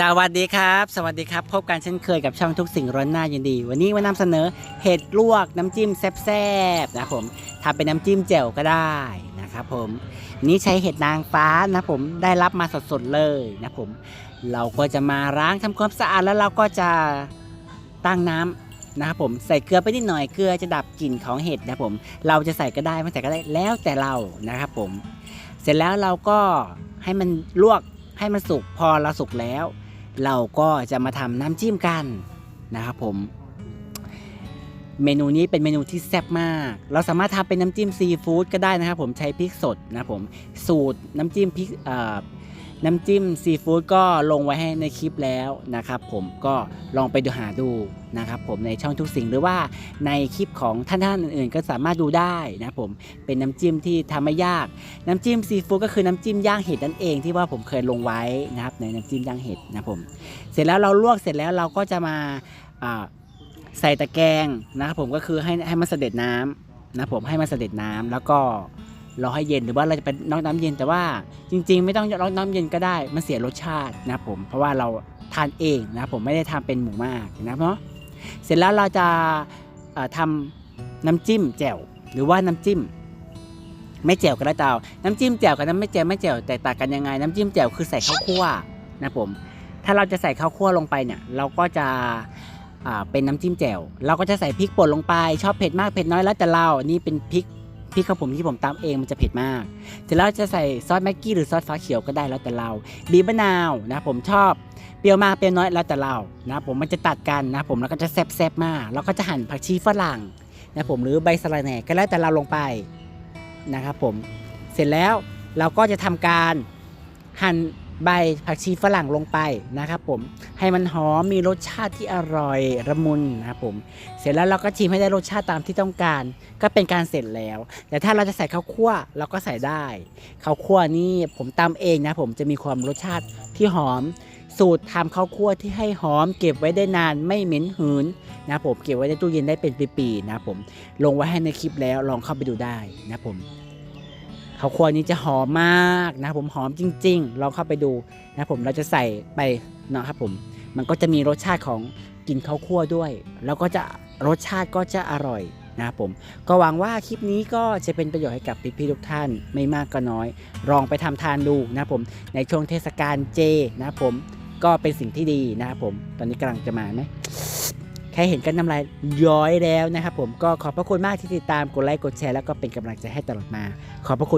สวัสดีครับ สวัสดีครับ พบกันเช่นเคยกับช่องทุกสิ่งร้อนหน้ายินดี วันนี้มานำเสนอเห็ดลวกน้ำจิ้มแซ่บๆนะครับผมทำเป็นน้ำจิ้มแจ่วก็ได้นะครับผมนี่ใช้เห็ดนางฟ้านะผมได้รับมาสดๆเลยนะผม เราก็จะมาล้างทำความสะอาดแล้วเราก็จะตั้งน้ำนะครับผมใส่เกลือไปนิดหน่อยเกลือจะดับกลิ่นของเห็ดนะครับผม เราจะใส่ก็ได้ไม่ใส่ก็ได้แล้วแต่เรานะครับผม เสร็จแล้วเราก็ให้มันลวกให้มันสุกพอเราสุกแล้ว เราก็จะมาทำน้ำจิ้มกันนะครับผม เมนูนี้เป็นเมนูที่แซ่บมาก เราสามารถทำเป็นน้ำจิ้มซีฟู้ดก็ได้นะครับผมใช้พริกสดนะครับผมสูตรน้ำจิ้มพริกเอ่อ น้ำจิ้มซีฟู้ดก็ลงไว้ให้ในคลิปแล้วนะครับ ผมก็ลองไปดูหาดูนะครับ ผมในช่องทุกสิ่งหรือว่าในคลิปของท่านท่านอื่นๆ ก็สามารถดูได้นะครับผมเป็นน้ำจิ้มที่ทำไม่ยาก น้ำจิ้มซีฟู้ดก็คือน้ำจิ้มย่างเห็ดนั่นเองที่ว่าผมเคยลงไว้นะครับในน้ำจิ้มย่างเห็ดนะครับผมเสร็จแล้วเราลวกเสร็จแล้วเราก็จะมาใส่ตะแกรงนะครับผมก็คือให้ให้มันเสด็จน้ำนะครับผมให้มันเสด็จน้ำแล้วก็ รอให้เย็นหรือว่าเราจะเป็นน็อกน้ำเย็นแต่ว่าจริง ๆ ไม่ต้องน็อกน้ำเย็นก็ได้มันเสียรสชาตินะผมเพราะว่าเราทานเองนะผมไม่ได้ทำเป็นหมูมากนะครับเนาะเสร็จแล้วเราจะอ่าทำน้ำจิ้มแจ่วหรือว่าน้ำจิ้มไม่แจ่วก็ได้เตาน้ำจิ้มแจ่วกับน้ำไม่แจ่วไม่แจ่วแตกต่างกันยังไง น้ำจิ้มแจ่วคือใส่ข้าวคั่วนะผมถ้าเราจะใส่ข้าวคั่วลงไปเนี่ยเราก็จะเป็นน้ำจิ้มแจ่วเราก็จะใส่พริกป่นลงไป ชอบเผ็ดมากเผ็ดน้อยแล้วแต่เรานี่เป็นพริก พริกของผมที่ผมตำเองมันจะเผ็ดมากเสร็จแล้วจะใส่ซอสแม็กกี้หรือซอสฟ้าเขียวก็ได้แล้วแต่เรา บีบมะนาวนะผมชอบเปรี้ยวมากเปรี้ยวน้อยแล้วแต่เรานะผมมันจะตัดกันนะผมแล้วก็จะแซ่บๆมากแล้วก็จะหั่นผักชีฝรั่งนะผมหรือใบสะระแหน่ก็แล้วแต่เราลงไปนะครับผมเสร็จแล้วเราก็จะทำการหั่น ใบผักชีฝรั่งลงไปนะครับผมให้มันหอมมีรสชาติที่อร่อยระมุนนะครับผมเสร็จแล้วเราก็ชิมให้ได้รสชาติตามที่ต้องการ ก็เป็นการเสร็จแล้ว แต่ถ้าเราจะใส่ข้าวคั่วเราก็ใส่ได้ข้าวคั่วนี่ผมตำเองนะผมจะมีความรสชาติที่หอม สูตรทำข้าวคั่วที่ให้หอม เก็บไว้ได้นานไม่เหม็นหืนนะผมเก็บไว้ในตู้เย็นได้เป็นปีๆนะผมลงไว้ให้ในคลิปแล้วลองเข้าไปดูได้นะผม ข้าวคั่วนี้จะหอมมากนะผมหอมจริง ๆ ลองเข้าไปดูนะผมเราจะใส่ไปนะครับผม มันก็จะมีรสชาติของกลิ่นข้าวคั่วด้วย แล้วก็จะรสชาติก็จะอร่อยนะครับผมก็หวังว่าคลิปนี้ก็จะเป็นประโยชน์ให้กับพี่ๆทุกท่านไม่มากก็น้อย ลองไปทำทานดูนะครับผมในช่วงเทศกาลเจนะครับผมก็เป็นสิ่งที่ดีนะครับผมตอนนี้กำลังจะมาไหมแค่เห็นกันน้ำลายย้อยแล้วนะครับผมก็ขอบพระคุณมากที่ติดตามกดไลค์กดแชร์แล้วก็เป็นกำลังใจให้ตลอดมา ขอบพระคุณ